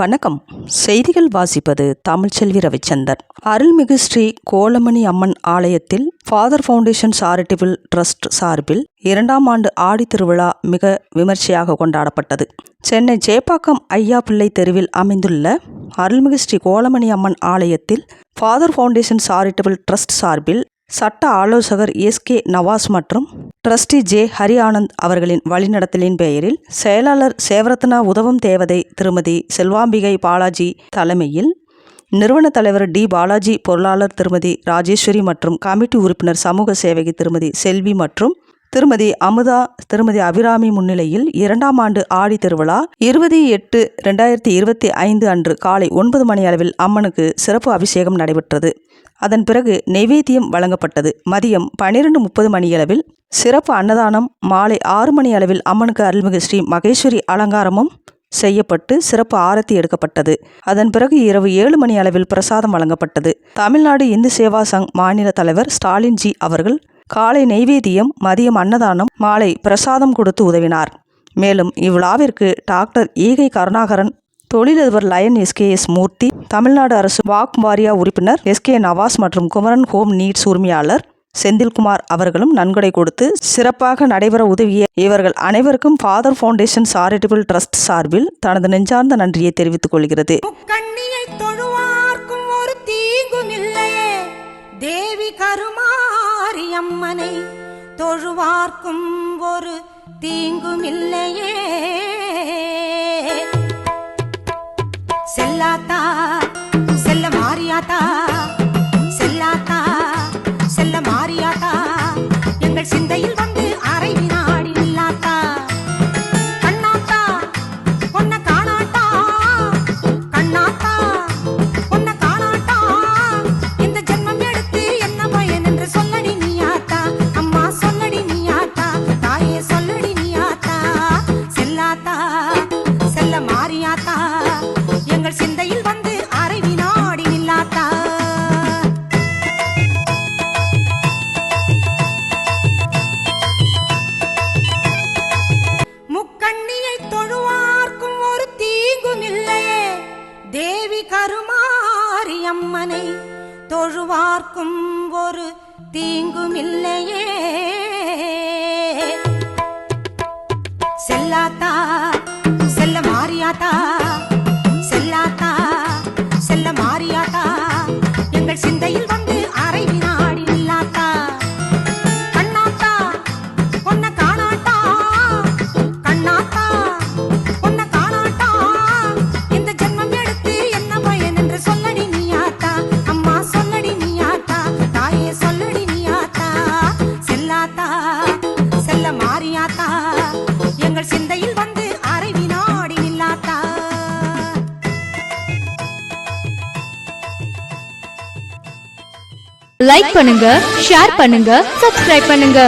வணக்கம். செய்திகள் வாசிப்பது தமிழ்ச்செல்வி ரவிச்சந்தர் அருள்மிகு ஸ்ரீ கோலமணி அம்மன் ஆலயத்தில் ஃபாதர் ஃபவுண்டேஷன் சாரிட்டபிள் ட்ரஸ்ட் சார்பில் இரண்டாம் ஆண்டு ஆடி திருவிழா மிக விமர்சையாக கொண்டாடப்பட்டது. சென்னை சேப்பாக்கம் ஐயா பிள்ளை தெருவில் அமைந்துள்ள அருள்மிகு ஸ்ரீ கோலமணி அம்மன் ஆலயத்தில் ஃபாதர் ஃபவுண்டேஷன் சாரிட்டபிள் ட்ரஸ்ட் சார்பில் சட்ட ஆலோசகர் எஸ்கே நவாஸ் மற்றும் ட்ரஸ்டி ஜே ஹரி ஆனந்த் அவர்களின் வழிநடத்தலின் பெயரில் செயலாளர் சேவரத்னா உதவும் தேவதை திருமதி செல்வாம்பிகை பாலாஜி தலைமையில் நிறுவன தலைவர் டி பாலாஜி பொருளாளர் திருமதி ராஜேஸ்வரி மற்றும் கமிட்டி உறுப்பினர் சமூக சேவகி திருமதி செல்வி மற்றும் திருமதி அமுதா திருமதி அபிராமி முன்னிலையில் இரண்டாம் ஆண்டு ஆடி திருவிழா இருபது எட்டு ரெண்டாயிரத்தி இருபத்தி ஐந்து அன்று காலை ஒன்பது மணி அளவில் அம்மனுக்கு சிறப்பு அபிஷேகம் நடைபெற்றது. அதன் பிறகு நெவேத்தியம் வழங்கப்பட்டது. மதியம் பனிரெண்டு முப்பது மணியளவில் சிறப்பு அன்னதானம் மாலை ஆறு மணி அளவில் அம்மனுக்கு அருள்மிகு ஸ்ரீ மகேஸ்வரி அலங்காரமும் செய்யப்பட்டு சிறப்பு ஆரத்தி எடுக்கப்பட்டது. அதன் பிறகு இரவு ஏழு மணி அளவில் பிரசாதம் வழங்கப்பட்டது. தமிழ்நாடு இந்து சேவா சங் மாநில தலைவர் ஸ்டாலின் ஜி அவர்கள் காலை நெய்வேதியம் மதியம் அன்னதானம் மாலை பிரசாதம் கொடுத்து உதவினார். மேலும் இவ்விழாவிற்கு டாக்டர் ஈகை கருணாகரன் தொழிலதிபர் lion S K S Moorthy Tamil Nadu அரசு வாக் வாரியா உறுப்பினர் எஸ்கே நவாஸ் மற்றும் குமரன் ஹோம் நீட்ஸ் உரிமையாளர் செந்தில்குமார் அவர்களும் நன்கொடை கொடுத்து சிறப்பாக நடைபெற உதவிய இவர்கள் அனைவருக்கும் ஃபாதர் ஃபவுண்டேஷன் சாரிட்டபிள் ட்ரஸ்ட் சார்பில் தனது நெஞ்சார்ந்த நன்றியை தெரிவித்துக் கொள்கிறது. தேவி கருமா மாரியம்மனை தொழுவார்க்கும் ஒரு தீங்கும் இல்லையே செல்லாத்தா தேவி தொழுவார்க்கும் ஒரு தீங்குமில்லையே. எங்கள் சிந்தையில் வந்து அரை வினாடி நில்லாத்தா? லைக் பண்ணுங்க ஷேர் பண்ணுங்க சப்ஸ்கிரைப் பண்ணுங்க.